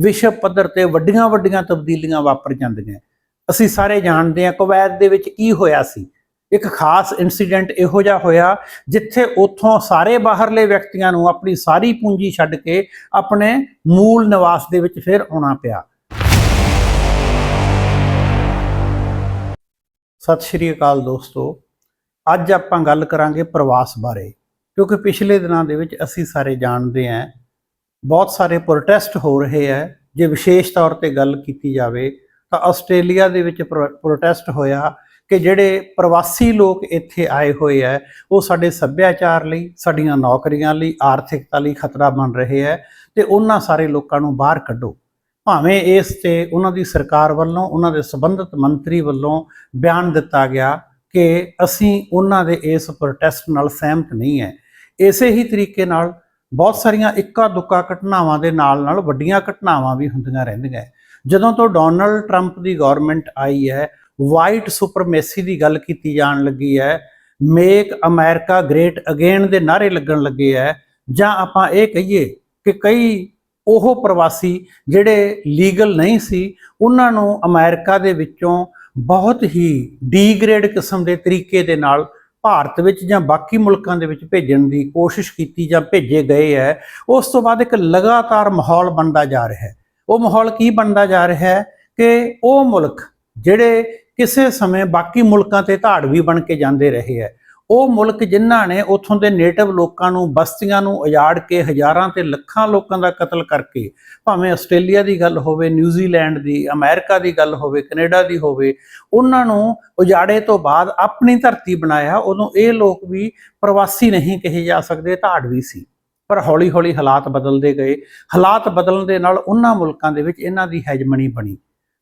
ਵਿਸ਼ਵ ਪੱਧਰ ਤੇ ਵੱਡੀਆਂ ਵੱਡੀਆਂ ਤਬਦੀਲੀਆਂ ਵਾਪਰ ਜਾਂਦੀਆਂ। ਅਸੀਂ ਸਾਰੇ ਜਾਣਦੇ ਹਾਂ ਕੁਵੈਤ ਦੇ ਵਿੱਚ ਕੀ ਹੋਇਆ ਸੀ। ਇੱਕ ਖਾਸ ਇਨਸੀਡੈਂਟ ਇਹੋ ਜਿਹਾ ਹੋਇਆ ਜਿੱਥੇ ਉੱਥੋਂ ਸਾਰੇ ਬਾਹਰਲੇ ਵਿਅਕਤੀਆਂ ਨੂੰ ਆਪਣੀ ਸਾਰੀ ਪੂੰਜੀ ਛੱਡ ਕੇ ਆਪਣੇ ਮੂਲ ਨਿਵਾਸ ਦੇ ਵਿੱਚ ਫਿਰ ਆਉਣਾ ਪਿਆ। ਸਤਿ ਸ਼੍ਰੀ ਅਕਾਲ ਦੋਸਤੋ। ਅੱਜ ਆਪਾਂ ਗੱਲ ਕਰਾਂਗੇ ਪ੍ਰਵਾਸ ਬਾਰੇ, ਕਿਉਂਕਿ ਪਿਛਲੇ ਦਿਨਾਂ ਦੇ ਵਿੱਚ ਅਸੀਂ ਸਾਰੇ ਜਾਣਦੇ ਹਾਂ ਬਹੁਤ ਸਾਰੇ ਪ੍ਰੋਟੈਸਟ ਹੋ ਰਹੇ ਹੈ। ਜੇ ਵਿਸ਼ੇਸ਼ ਤੌਰ ਤੇ ਗੱਲ ਕੀਤੀ ਜਾਵੇ ਤਾਂ ਆਸਟ੍ਰੇਲੀਆ ਦੇ ਵਿੱਚ ਪ੍ਰੋ- ਪ੍ਰੋਟੈਸਟ ਹੋਇਆ ਕਿ ਜਿਹੜੇ ਪ੍ਰਵਾਸੀ ਲੋਕ ਇੱਥੇ ਆਏ ਹੋਏ ਹੈ, ਉਹ ਸਾਡੇ ਸੱਭਿਆਚਾਰ ਲਈ, ਸਾਡੀਆਂ ਨੌਕਰੀਆਂ ਲਈ, ਆਰਥਿਕਤਾ ਲਈ ਖਤਰਾ ਬਣ ਰਹੇ ਹੈ ਤੇ ਉਹਨਾਂ ਸਾਰੇ ਲੋਕਾਂ ਨੂੰ ਬਾਹਰ ਕੱਢੋ। ਭਾਵੇਂ ਇਸ ਤੇ ਉਹਨਾਂ ਦੀ ਸਰਕਾਰ ਵੱਲੋਂ, ਉਹਨਾਂ ਦੇ ਸੰਬੰਧਿਤ ਮੰਤਰੀ ਵੱਲੋਂ ਬਿਆਨ ਦਿੱਤਾ ਗਿਆ ਕਿ ਅਸੀਂ ਉਹਨਾਂ ਦੇ ਇਸ ਪ੍ਰੋਟੈਸਟ ਨਾਲ ਸਹਿਮਤ ਨਹੀਂ ਹੈ। ਇਸੇ ਹੀ ਤਰੀਕੇ ਨਾਲ ਬਹੁਤ ਸਾਰੀਆਂ ਇੱਕਾ ਦੁੱਕਾ ਘਟਨਾਵਾਂ ਦੇ ਨਾਲ ਨਾਲ ਵੱਡੀਆਂ ਘਟਨਾਵਾਂ ਵੀ ਹੁੰਦੀਆਂ ਰਹਿੰਦੀਆਂ ਜਦੋਂ ਤੋਂ ਡੋਨਲਡ ਟਰੰਪ ਦੀ ਗਵਰਨਮੈਂਟ ਆਈ ਹੈ, ਵਾਈਟ ਸੁਪਰਮੇਸੀ ਦੀ ਗੱਲ ਕੀਤੀ ਜਾਣ ਲੱਗੀ ਹੈ, ਮੇਕ ਅਮਰੀਕਾ ਗ੍ਰੇਟ ਅਗੇਨ ਦੇ ਨਾਰੇ ਲੱਗਣ ਲੱਗੇ ਹੈ, ਜਾਂ ਆਪਾਂ ਇਹ ਕਹੀਏ ਕਿ ਕਈ ਉਹ ਪ੍ਰਵਾਸੀ ਜਿਹੜੇ ਲੀਗਲ ਨਹੀਂ ਸੀ, ਉਹਨਾਂ ਨੂੰ ਅਮਰੀਕਾ ਦੇ ਵਿੱਚੋਂ ਬਹੁਤ ਹੀ ਡੀਗ੍ਰੇਡ ਕਿਸਮ ਦੇ ਤਰੀਕੇ ਦੇ ਨਾਲ ਭਾਰਤ ਵਿੱਚ ਜਾਂ ਬਾਕੀ ਮੁਲਕਾਂ ਦੇ ਵਿੱਚ ਭੇਜਣ ਦੀ ਕੋਸ਼ਿਸ਼ ਕੀਤੀ ਜਾਂ ਭੇਜੇ ਗਏ ਹੈ, ਉਸ ਤੋਂ ਬਾਅਦ ਇੱਕ ਲਗਾਤਾਰ ਮਾਹੌਲ ਬਣਦਾ ਜਾ ਰਿਹਾ ਹੈ। ਉਹ ਮਾਹੌਲ ਕੀ ਬਣਦਾ ਜਾ ਰਿਹਾ ਹੈ ਕਿ ਉਹ ਮੁਲਕ ਜਿਹੜੇ ਕਿਸੇ ਸਮੇਂ ਬਾਕੀ ਮੁਲਕਾਂ ਤੇ ਧਾੜ ਵੀ ਬਣ ਕੇ ਜਾਂਦੇ ਰਹੇ ਹੈ ਉਹ ਮੁਲਕ ਜਿਨ੍ਹਾਂ ਨੇ ਉੱਥੋਂ ਦੇ ਨੇਟਿਵ ਲੋਕਾਂ ਨੂੰ ਬਸਤੀਆਂ ਨੂੰ ਉਜਾੜ ਕੇ ਹਜ਼ਾਰਾਂ ਤੇ ਲੱਖਾਂ ਲੋਕਾਂ ਦਾ ਕਤਲ ਕਰਕੇ, ਭਾਵੇਂ ਆਸਟ੍ਰੇਲੀਆ ਦੀ ਗੱਲ ਹੋਵੇ ਨਿਊਜ਼ੀਲੈਂਡ ਦੀ, ਅਮਰੀਕਾ ਦੀ ਗੱਲ ਹੋਵੇ, ਕੈਨੇਡਾ ਦੀ ਹੋਵੇ, ਉਹਨਾਂ ਨੂੰ ਉਜਾੜੇ ਤੋਂ ਬਾਅਦ ਆਪਣੀ ਧਰਤੀ ਬਣਾਇਆ, ਉਦੋਂ ਇਹ ਲੋਕ ਵੀ ਪ੍ਰਵਾਸੀ ਨਹੀਂ ਕਹੇ ਜਾ ਸਕਦੇ ਧਾੜਵੀ ਸੀ। ਪਰ ਹੌਲੀ-ਹੌਲੀ ਹਾਲਾਤ ਬਦਲਦੇ ਗਏ। ਹਾਲਾਤ ਬਦਲਣ ਦੇ ਨਾਲ ਉਹਨਾਂ ਮੁਲਕਾਂ ਦੇ ਵਿੱਚ ਇਹਨਾਂ ਦੀ ਹੈਜਮਨੀ ਬਣੀ।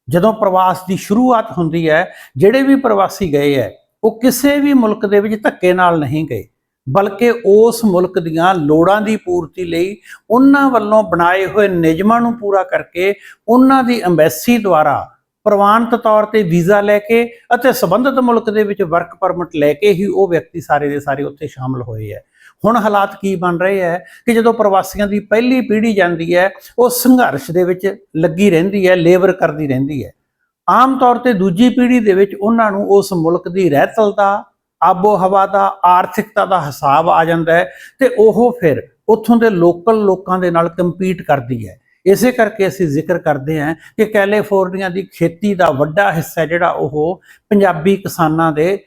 ਜਦੋਂ ਪ੍ਰਵਾਸ ਦੀ ਸ਼ੁਰੂਆਤ ਹੁੰਦੀ ਹੈ, ਜਿਹੜੇ ਵੀ ਪ੍ਰਵਾਸੀ ਗਏ ਹੈ ਉਹ ਕਿਸੇ ਵੀ ਮੁਲਕ ਦੇ ਵਿੱਚ ਧੱਕੇ ਨਾਲ ਨਹੀਂ ਗਏ, ਬਲਕਿ ਉਸ ਮੁਲਕ ਦੀਆਂ ਲੋੜਾਂ ਦੀ ਪੂਰਤੀ ਲਈ ਉਹਨਾਂ ਵੱਲੋਂ ਬਣਾਏ ਹੋਏ ਨਿਯਮਾਂ ਨੂੰ ਪੂਰਾ ਕਰਕੇ ਉਹਨਾਂ ਦੀ ਐਮਬੈਸੀ ਦੁਆਰਾ ਪ੍ਰਵਾਨਿਤ ਤੌਰ ਤੇ ਵੀਜ਼ਾ ਲੈ ਕੇ ਅਤੇ ਸਬੰਧਤ ਮੁਲਕ ਦੇ ਵਿੱਚ ਵਰਕ ਪਰਮਿਟ ਲੈ ਕੇ ਹੀ ਉਹ ਵਿਅਕਤੀ ਸਾਰੇ ਦੇ ਸਾਰੇ ਉੱਥੇ ਸ਼ਾਮਲ ਹੋਏ ਹੈ। ਹੁਣ ਹਾਲਾਤ ਕੀ ਬਣ ਰਹੇ ਹੈ ਕਿ ਜਦੋਂ ਪ੍ਰਵਾਸੀਆਂ ਦੀ ਪਹਿਲੀ ਪੀੜ੍ਹੀ ਜਾਂਦੀ ਹੈ, ਉਹ ਸੰਘਰਸ਼ ਦੇ ਵਿੱਚ ਲੱਗੀ ਰਹਿੰਦੀ ਹੈ ਲੇਬਰ ਕਰਦੀ ਰਹਿੰਦੀ ਹੈ। ਆਮ ਤੌਰ ਤੇ ਦੂਜੀ ਪੀੜ੍ਹੀ ਦੇ ਵਿੱਚ ਉਹਨਾਂ ਨੂੰ ਉਸ ਮੁਲਕ ਦੀ ਰਹਿਤਲ ਦਾ ਆਬੋ ਹਵਾ ਦਾ, ਆਰਥਿਕਤਾ ਦਾ ਹਿਸਾਬ ਆ ਜਾਂਦਾ ਹੈ ਤੇ ਉਹ ਫਿਰ ਉੱਥੋਂ ਦੇ ਲੋਕਲ ਲੋਕਾਂ ਦੇ ਨਾਲ ਕੰਪੀਟ ਕਰਦੀ ਹੈ। ਇਸੇ ਕਰਕੇ ਅਸੀਂ ਜ਼ਿਕਰ ਕਰਦੇ ਹਾਂ ਕਿ ਕੈਲੀਫੋਰਨੀਆ ਦੀ ਖੇਤੀ ਦਾ ਵੱਡਾ ਹਿੱਸਾ ਜਿਹੜਾ ਉਹ ਪੰਜਾਬੀ ਕਿਸਾਨਾਂ ਦੇ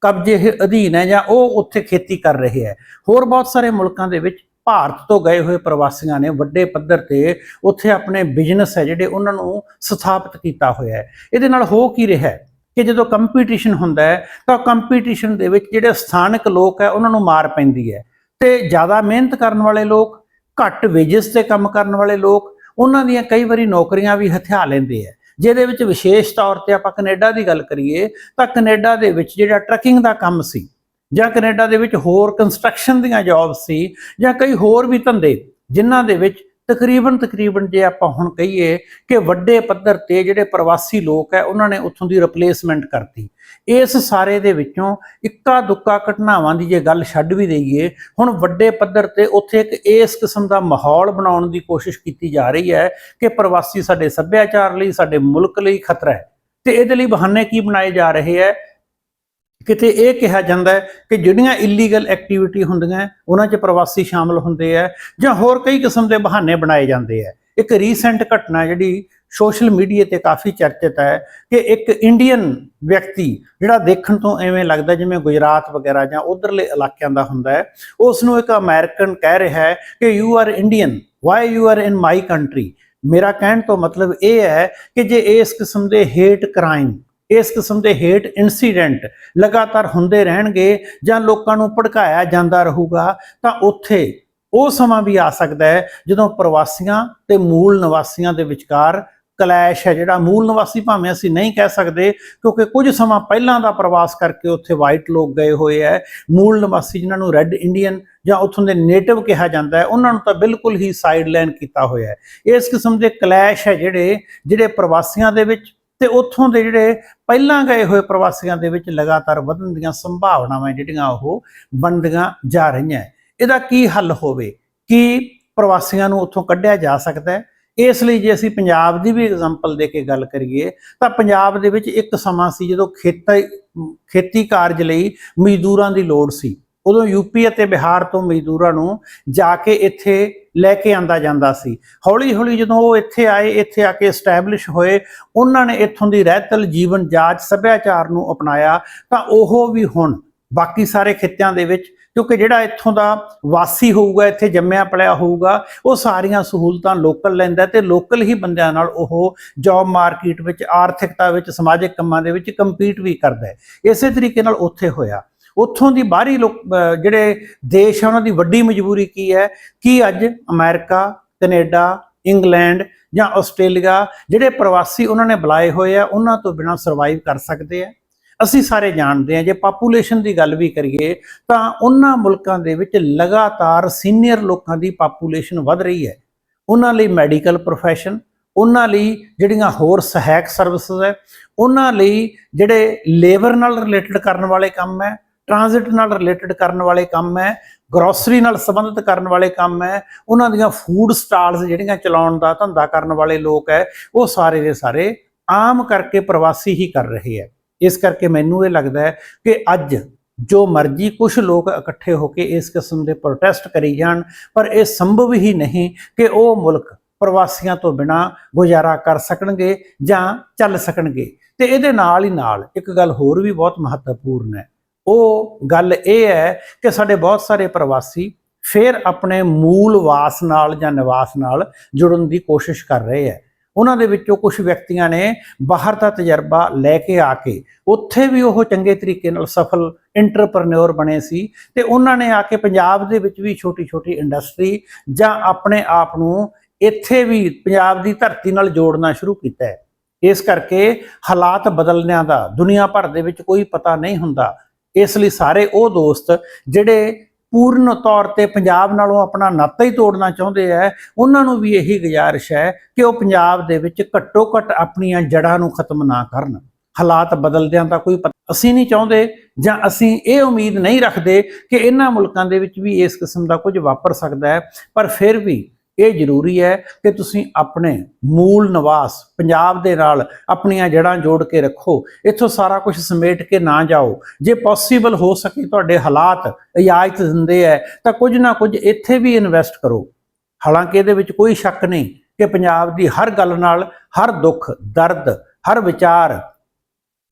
ਕਬਜ਼ੇ ਅਧੀਨ ਹੈ ਜਾਂ ਉਹ ਉੱਥੇ ਖੇਤੀ ਕਰ ਰਹੇ ਹੈ। ਹੋਰ ਬਹੁਤ ਸਾਰੇ ਮੁਲਕਾਂ ਦੇ ਵਿੱਚ ਭਾਰਤ ਤੋਂ ਗਏ ਹੋਏ ਪ੍ਰਵਾਸੀਆਂ ਨੇ ਵੱਡੇ ਪੱਧਰ ਤੇ ਉੱਥੇ ਆਪਣੇ ਬਿਜ਼ਨਸ ਹੈ ਜਿਹੜੇ ਉਹਨਾਂ ਨੂੰ ਸਥਾਪਿਤ ਕੀਤਾ ਹੋਇਆ ਹੈ। ਇਹਦੇ ਨਾਲ ਹੋ ਕੀ ਰਿਹਾ ਹੈ ਕਿ ਜਦੋਂ ਕੰਪੀਟੀਸ਼ਨ ਹੁੰਦਾ ਹੈ, ਤਾਂ ਕੰਪੀਟੀਸ਼ਨ ਦੇ ਵਿੱਚ ਜਿਹੜੇ ਸਥਾਨਕ ਲੋਕ ਹੈ ਉਹਨਾਂ ਨੂੰ ਮਾਰ ਪੈਂਦੀ ਹੈ। ਤੇ ਜ਼ਿਆਦਾ ਮਿਹਨਤ ਕਰਨ ਵਾਲੇ ਲੋਕ, ਘੱਟ ਵੇਜਸ ਤੇ ਕੰਮ ਕਰਨ ਵਾਲੇ ਲੋਕ, ਉਹਨਾਂ ਦੀਆਂ ਕਈ ਵਾਰੀ ਨੌਕਰੀਆਂ ਵੀ ਹਥਿਆ ਲੈਂਦੇ ਆ ਜਿਹਦੇ ਵਿੱਚ ਵਿਸ਼ੇਸ਼ ਤੌਰ ਤੇ ਆਪਾਂ ਕੈਨੇਡਾ ਦੀ ਗੱਲ ਕਰੀਏ, ਤਾਂ ਕੈਨੇਡਾ ਦੇ ਵਿੱਚ ਜਿਹੜਾ ਟਰੱਕਿੰਗ ਦਾ ਕੰਮ ਸੀ ਜਾਂ ਕੈਨੇਡਾ ਦੇ ਵਿੱਚ ਹੋਰ ਕੰਸਟਰਕਸ਼ਨ ਦੀਆਂ ਜੌਬਸ ਸੀ, ਜਾਂ ਕਈ ਹੋਰ ਵੀ ਧੰਦੇ, ਜਿਨ੍ਹਾਂ ਦੇ ਵਿੱਚ ਤਕਰੀਬਨ ਤਕਰੀਬਨ ਜੇ ਆਪਾਂ ਹੁਣ ਕਹੀਏ ਕਿ ਵੱਡੇ ਪੱਧਰ ਤੇ ਜਿਹੜੇ ਪ੍ਰਵਾਸੀ ਲੋਕ ਹੈ, ਉਹਨਾਂ ਨੇ ਉੱਥੋਂ ਦੀ ਰਿਪਲੇਸਮੈਂਟ ਕਰਤੀ। ਇਸ ਸਾਰੇ ਦੇ ਵਿੱਚੋਂ ਇੱਕਾ ਦੁੱਕਾ ਘਟਨਾਵਾਂ ਦੀ ਜੇ ਗੱਲ ਛੱਡ ਵੀ ਦਈਏ, ਹੁਣ ਵੱਡੇ ਪੱਧਰ ਤੇ ਉੱਥੇ ਇੱਕ ਇਸ ਕਿਸਮ ਦਾ ਮਾਹੌਲ ਬਣਾਉਣ ਦੀ ਕੋਸ਼ਿਸ਼ ਕੀਤੀ ਜਾ ਰਹੀ ਹੈ ਕਿ ਪ੍ਰਵਾਸੀ ਸਾਡੇ ਸੱਭਿਆਚਾਰ ਲਈ, ਸਾਡੇ ਮੁਲਕ ਲਈ ਖਤਰਾ ਹੈ। ਤੇ ਇਹਦੇ ਲਈ ਬਹਾਨੇ ਕੀ ਬਣਾਏ ਜਾ ਰਹੇ ਹੈ? ਕਿਤੇ ਇਹ ਕਿਹਾ ਜਾਂਦਾ ਹੈ ਕਿ ਜਿਹੜੀਆਂ ਇਲੀਗਲ ਐਕਟੀਵਿਟੀ ਹੁੰਦੀਆਂ ਉਹਨਾਂ 'ਚ ਪ੍ਰਵਾਸੀ ਸ਼ਾਮਲ ਹੁੰਦੇ ਆ ਜਾਂ ਹੋਰ ਕਈ ਕਿਸਮ ਦੇ ਬਹਾਨੇ ਬਣਾਏ ਜਾਂਦੇ ਆ ਇੱਕ ਰੀਸੈਂਟ ਘਟਨਾ ਜਿਹੜੀ ਸੋਸ਼ਲ ਮੀਡੀਆ ਤੇ ਕਾਫੀ ਚਰਚਿਤ ਹੈ ਕਿ ਇੱਕ ਇੰਡੀਅਨ ਵਿਅਕਤੀ ਜਿਹੜਾ ਦੇਖਣ ਤੋਂ ਐਵੇਂ ਲੱਗਦਾ ਜਿਵੇਂ ਗੁਜਰਾਤ ਵਗੈਰਾ ਜਾਂ ਉਧਰਲੇ ਇਲਾਕਿਆਂ ਦਾ ਹੁੰਦਾ ਹੈ ਉਸ ਨੂੰ ਇੱਕ ਅਮਰੀਕਨ ਕਹਿ ਰਿਹਾ ਹੈ ਕਿ you are Indian why you are in my country ਮੇਰਾ ਕਹਿਣ ਤੋਂ ਮਤਲਬ ਇਹ ਹੈ ਕਿ ਜੇ ਇਸ ਕਿਸਮ ਦੇ ਹੇਟ ਕ੍ਰਾਈਮ ਇਸ ਕਿਸਮ ਦੇ ਹੇਟ ਇਨਸੀਡੈਂਟ ਲਗਾਤਾਰ ਹੁੰਦੇ ਰਹਿਣਗੇ ਜਾਂ ਲੋਕਾਂ ਨੂੰ ਭੜਕਾਇਆ ਜਾਂਦਾ ਰਹੂਗਾ, ਤਾਂ ਉੱਥੇ ਉਹ ਸਮਾਂ ਵੀ ਆ ਸਕਦਾ ਹੈ ਜਦੋਂ ਪ੍ਰਵਾਸੀਆਂ ਤੇ ਮੂਲ ਨਿਵਾਸੀਆਂ ਦੇ ਵਿਚਕਾਰ ਕਲੈਸ਼ ਹੈ। ਜਿਹੜਾ ਮੂਲ ਨਿਵਾਸੀ ਭਾਵੇਂ ਅਸੀਂ ਨਹੀਂ ਕਹਿ ਸਕਦੇ, ਕਿਉਂਕਿ ਕੁਝ ਸਮਾਂ ਪਹਿਲਾਂ ਦਾ ਪ੍ਰਵਾਸ ਕਰਕੇ ਉੱਥੇ ਵਾਈਟ ਲੋਕ ਗਏ ਹੋਏ ਹੈ। ਮੂਲ ਨਿਵਾਸੀ ਜਿਨ੍ਹਾਂ ਨੂੰ ਰੈੱਡ ਇੰਡੀਅਨ ਜਾਂ ਉੱਥੋਂ ਦੇ ਨੇਟਿਵ ਕਿਹਾ ਜਾਂਦਾ ਹੈ, ਉਹਨਾਂ ਨੂੰ ਤਾਂ ਬਿਲਕੁਲ ਹੀ ਸਾਈਡ ਸਾਈਡਲਾਈਨ ਕੀਤਾ ਹੋਇਆ ਹੈ। ਇਸ ਕਿਸਮ ਦੇ ਕਲੈਸ਼ ਹੈ ਜਿਹੜੇ ਜਿਹੜੇ ਪ੍ਰਵਾਸੀਆਂ ਦੇ ਵਿੱਚ ਤੇ ਉੱਥੋਂ ਦੇ ਜਿਹੜੇ ਪਹਿਲਾਂ ਗਏ ਹੋਏ ਪ੍ਰਵਾਸੀਆਂ ਦੇ ਵਿੱਚ ਲਗਾਤਾਰ ਵਧਣ ਦੀਆਂ ਸੰਭਾਵਨਾਵਾਂ ਜਿਹੜੀਆਂ ਉਹ ਬਣਦੀਆਂ ਜਾ ਰਹੀਆਂ। ਇਹਦਾ ਕੀ ਹੱਲ ਹੋਵੇ? ਕੀ ਪ੍ਰਵਾਸੀਆਂ ਨੂੰ ਉੱਥੋਂ ਕੱਢਿਆ ਜਾ ਸਕਦਾ ਹੈ? ਇਸ ਲਈ ਜੇ ਅਸੀਂ ਪੰਜਾਬ ਦੀ ਵੀ ਐਗਜ਼ਾਮਪਲ ਦੇ ਕੇ ਗੱਲ ਕਰੀਏ, ਤਾਂ ਪੰਜਾਬ ਦੇ ਵਿੱਚ ਇੱਕ ਸਮਾਂ ਸੀ ਜਦੋਂ ਖੇਤੀ ਖੇਤੀ ਕਾਰਜ ਲਈ ਮਜ਼ਦੂਰਾਂ ਦੀ ਲੋੜ ਸੀ। ਉਦੋਂ ਯੂਪੀ ਅਤੇ ਬਿਹਾਰ ਤੋਂ ਮਜ਼ਦੂਰਾਂ ਨੂੰ ਜਾ ਕੇ ਇੱਥੇ ਲੈ ਕੇ ਆਂਦਾ ਜਾਂਦਾ ਸੀ। ਹੌਲੀ ਹੌਲੀ ਜਦੋਂ ਉਹ ਇੱਥੇ ਆਏ, ਇੱਥੇ ਆ ਕੇ ਐਸਟੈਬਲਿਸ਼ ਹੋਏ, ਉਹਨਾਂ ਨੇ ਇੱਥੋਂ ਦੀ ਰਹਿਤਲ ਜੀਵਨ ਜਾਚ, ਸੱਭਿਆਚਾਰ ਨੂੰ ਅਪਣਾਇਆ। ਤਾਂ ਉਹ ਵੀ ਹੁਣ ਬਾਕੀ ਸਾਰੇ ਖਿੱਤਿਆਂ ਦੇ ਵਿੱਚ, ਕਿਉਂਕਿ ਜਿਹੜਾ ਇੱਥੋਂ ਦਾ ਵਾਸੀ ਹੋਊਗਾ, ਇੱਥੇ ਜੰਮਿਆ ਪਲਿਆ ਹੋਊਗਾ, ਉਹ ਸਾਰੀਆਂ ਸਹੂਲਤਾਂ ਲੋਕਲ ਲੈਂਦਾ ਤੇ ਲੋਕਲ ਹੀ ਬੰਦਿਆਂ ਨਾਲ ਉਹ ਜੌਬ ਮਾਰਕੀਟ ਵਿੱਚ, ਆਰਥਿਕਤਾ ਵਿੱਚ, ਸਮਾਜਿਕ ਕੰਮਾਂ ਦੇ ਵਿੱਚ ਕੰਪੀਟ ਵੀ ਕਰਦਾ ਇਸੇ ਤਰੀਕੇ ਨਾਲ ਉੱਥੇ ਹੋਇਆ। ਉੱਥੋਂ ਦੀ ਬਾਹਰੀ ਲੋਕ ਜਿਹੜੇ ਦੇਸ਼ ਆ, ਉਹਨਾਂ ਦੀ ਵੱਡੀ ਮਜਬੂਰੀ ਕੀ ਹੈ? ਕਿ ਅੱਜ ਅਮਰੀਕਾ, ਕੈਨੇਡਾ, ਇੰਗਲੈਂਡ ਜਾਂ ਆਸਟ੍ਰੇਲੀਆ ਜਿਹੜੇ ਪ੍ਰਵਾਸੀ ਉਹਨਾਂ ਨੇ ਬੁਲਾਏ ਹੋਏ ਆ, ਉਹਨਾਂ ਤੋਂ ਬਿਨਾਂ ਸਰਵਾਈਵ ਕਰ ਸਕਦੇ ਆ? ਅਸੀਂ ਸਾਰੇ ਜਾਣਦੇ ਹਾਂ ਜੇ ਪਾਪੂਲੇਸ਼ਨ ਦੀ ਗੱਲ ਵੀ ਕਰੀਏ, ਤਾਂ ਉਹਨਾਂ ਮੁਲਕਾਂ ਦੇ ਵਿੱਚ ਲਗਾਤਾਰ ਸੀਨੀਅਰ ਲੋਕਾਂ ਦੀ ਪਾਪੂਲੇਸ਼ਨ ਵੱਧ ਰਹੀ ਹੈ। ਉਹਨਾਂ ਲਈ ਮੈਡੀਕਲ ਪ੍ਰੋਫੈਸ਼ਨ ਉਹਨਾਂ ਲਈ ਜਿਹੜੀਆਂ ਹੋਰ ਸਹਾਇਕ ਸਰਵਿਸਿਜ਼ ਹੈ, ਉਹਨਾਂ ਲਈ ਜਿਹੜੇ ਲੇਬਰ ਨਾਲ ਰਿਲੇਟਡ ਕਰਨ ਵਾਲੇ ਕੰਮ ਹੈ ਟ੍ਰਾਂਜ਼ਿਟ ਨਾਲ ਰਿਲੇਟਡ ਕਰਨ ਵਾਲੇ ਕੰਮ ਹੈ ਗਰੋਸਰੀ ਨਾਲ ਸੰਬੰਧਿਤ ਕਰਨ ਵਾਲੇ ਕੰਮ ਹੈ, ਉਹਨਾਂ ਦੀਆਂ ਫੂਡ ਸਟਾਲਸ ਜਿਹੜੀਆਂ ਚਲਾਉਣ ਦਾ, ਧੰਦਾ ਕਰਨ ਵਾਲੇ ਲੋਕ ਹੈ, ਉਹ ਸਾਰੇ ਦੇ ਸਾਰੇ ਆਮ ਕਰਕੇ ਪ੍ਰਵਾਸੀ ਹੀ ਕਰ ਰਹੇ ਹੈ। ਇਸ ਕਰਕੇ ਮੈਨੂੰ ਇਹ ਲੱਗਦਾ ਹੈ ਕਿ ਅੱਜ ਜੋ ਮਰਜ਼ੀ ਕੁਝ ਲੋਕ ਇਕੱਠੇ ਹੋ ਕੇ ਇਸ ਕਿਸਮ ਦੇ ਪ੍ਰੋਟੈਸਟ ਕਰੀ ਜਾਣ, ਪਰ ਇਹ ਸੰਭਵ ਹੀ ਨਹੀਂ ਕਿ ਉਹ ਮੁਲਕ ਪ੍ਰਵਾਸੀਆਂ ਤੋਂ ਬਿਨਾ ਗੁਜ਼ਾਰਾ ਕਰ ਸਕਣਗੇ ਜਾਂ ਚੱਲ ਸਕਣਗੇ। ਤੇ ਇਹਦੇ ਨਾਲ ਹੀ ਨਾਲ ਇੱਕ ਗੱਲ ਹੋਰ ਵੀ ਬਹੁਤ ਮਹੱਤਵਪੂਰਨ ਹੈ। ਉਹ ਗੱਲ ਇਹ ਹੈ ਕਿ ਸਾਡੇ ਬਹੁਤ ਸਾਰੇ ਪ੍ਰਵਾਸੀ ਫਿਰ ਆਪਣੇ ਮੂਲ ਵਾਸ ਨਾਲ ਜਾਂ ਨਿਵਾਸ ਨਾਲ ਜੁੜਨ ਦੀ ਕੋਸ਼ਿਸ਼ ਕਰ ਰਹੇ ਹੈ। ਉਹਨਾਂ ਦੇ ਵਿੱਚੋਂ ਕੁਝ ਵਿਅਕਤੀਆਂ ਨੇ ਬਾਹਰ ਦਾ ਤਜਰਬਾ ਲੈ ਕੇ ਆ ਕੇ ਉੱਥੇ ਵੀ ਉਹ ਚੰਗੇ ਤਰੀਕੇ ਨਾਲ ਸਫਲ ਇੰਟਰਪ੍ਰੈਨਿਓਰ ਬਣੇ ਸੀ ਤੇ ਉਹਨਾਂ ਨੇ ਆ ਕੇ ਪੰਜਾਬ ਦੇ ਵਿੱਚ ਵੀ ਛੋਟੀ-ਛੋਟੀ ਇੰਡਸਟਰੀ ਜਾਂ ਆਪਣੇ ਆਪ ਨੂੰ ਇੱਥੇ ਵੀ ਪੰਜਾਬ ਦੀ ਧਰਤੀ ਨਾਲ ਜੋੜਨਾ ਸ਼ੁਰੂ ਕੀਤਾ ਹੈ। ਇਸ ਕਰਕੇ ਹਾਲਾਤ ਬਦਲਣਿਆਂ ਦਾ ਦੁਨੀਆ ਭਰ ਦੇ ਵਿੱਚ ਕੋਈ ਪਤਾ ਨਹੀਂ ਹੁੰਦਾ ਇਸ ਲਈ ਸਾਰੇ ਉਹ ਦੋਸਤ ਜਿਹੜੇ ਪੂਰਨ ਤੌਰ ਤੇ ਪੰਜਾਬ ਨਾਲੋਂ ਆਪਣਾ ਨਾਤਾ ਹੀ ਤੋੜਨਾ ਚਾਹੁੰਦੇ ਆ, ਉਹਨਾਂ ਨੂੰ ਵੀ ਇਹੀ ਗੁਜ਼ਾਰਿਸ਼ ਹੈ ਕਿ ਉਹ ਪੰਜਾਬ ਦੇ ਵਿੱਚ ਘੱਟੋ ਘੱਟ ਆਪਣੀਆਂ ਜੜ੍ਹਾਂ ਨੂੰ ਖਤਮ ਨਾ ਕਰਨ। ਹਾਲਾਤ ਬਦਲਦਿਆਂ ਦਾ ਕੋਈ ਪਤਾ ਅਸੀਂ ਨਹੀਂ ਚਾਹੁੰਦੇ ਜਾਂ ਅਸੀਂ ਇਹ ਉਮੀਦ ਨਹੀਂ ਰੱਖਦੇ ਕਿ ਇਹਨਾਂ ਮੁਲਕਾਂ ਦੇ ਵਿੱਚ ਵੀ ਇਸ ਕਿਸਮ ਦਾ ਕੁਝ ਵਾਪਰ ਸਕਦਾ ਹੈ, ਪਰ ਫਿਰ ਵੀ ਇਹ ਜ਼ਰੂਰੀ ਹੈ ਕਿ ਤੁਸੀਂ ਆਪਣੇ ਮੂਲ ਨਿਵਾਸ ਪੰਜਾਬ ਦੇ ਨਾਲ ਆਪਣੀਆਂ ਜੜ੍ਹਾਂ ਜੋੜ ਕੇ ਰੱਖੋ। ਇੱਥੋਂ ਸਾਰਾ ਕੁਝ ਸਮੇਟ ਕੇ ਨਾ ਜਾਓ। ਜੇ ਪੋਸੀਬਲ ਹੋ ਸਕੇ ਤੁਹਾਡੇ ਹਾਲਾਤ ਇਜਾਜ਼ਤ ਦਿੰਦੇ ਹੈ, ਤਾਂ ਕੁਝ ਨਾ ਕੁਝ ਇੱਥੇ ਵੀ ਇਨਵੈਸਟ ਕਰੋ। ਹਾਲਾਂਕਿ ਇਹਦੇ ਵਿੱਚ ਕੋਈ ਸ਼ੱਕ ਨਹੀਂ ਕਿ ਪੰਜਾਬ ਦੀ ਹਰ ਗੱਲ ਨਾਲ ਹਰ ਦੁੱਖ, ਦਰਦ, ਹਰ ਵਿਚਾਰ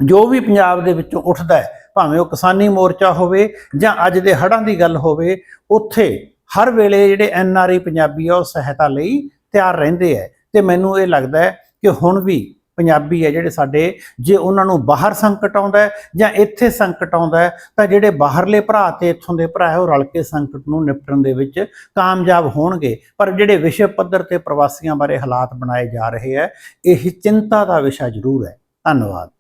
ਜੋ ਵੀ ਪੰਜਾਬ ਦੇ ਵਿੱਚੋਂ ਉੱਠਦਾ ਹੈ, ਭਾਵੇਂ ਉਹ ਕਿਸਾਨੀ ਮੋਰਚਾ ਹੋਵੇ ਜਾਂ ਅੱਜ ਦੇ ਹੜ੍ਹਾਂ ਦੀ ਗੱਲ ਹੋਵੇ, ਉੱਥੇ ਹਰ ਵੇਲੇ ਜਿਹੜੇ ਐਨ ਆਰ ਆਈ ਪੰਜਾਬੀ ਆ, ਉਹ ਸਹਾਇਤਾ ਲਈ ਤਿਆਰ ਰਹਿੰਦੇ ਹੈ ਤੇ ਮੈਨੂੰ ਇਹ ਲੱਗਦਾ ਹੈ ਕਿ ਹੁਣ ਵੀ ਪੰਜਾਬੀ ਹੈ ਜਿਹੜੇ ਸਾਡੇ, ਜੇ ਉਹਨਾਂ ਨੂੰ ਬਾਹਰ ਸੰਕਟ ਆਉਂਦਾ ਜਾਂ ਇੱਥੇ ਸੰਕਟ ਆਉਂਦਾ ਤਾਂ ਜਿਹੜੇ ਬਾਹਰਲੇ ਭਰਾ ਤੇ ਇੱਥੋਂ ਦੇ ਭਰਾ ਹੈ, ਉਹ ਰਲ ਕੇ ਸੰਕਟ ਨੂੰ ਨਿਪਟਣ ਦੇ ਵਿੱਚ ਕਾਮਯਾਬ ਹੋਣਗੇ। ਪਰ ਜਿਹੜੇ ਵਿਸ਼ਵ ਪੱਧਰ ਤੇ ਪ੍ਰਵਾਸੀਆਂ ਬਾਰੇ ਹਾਲਾਤ ਬਣਾਏ ਜਾ ਰਹੇ ਹੈ, ਇਹ ਚਿੰਤਾ ਦਾ ਵਿਸ਼ਾ ਜ਼ਰੂਰ ਹੈ। ਧੰਨਵਾਦ।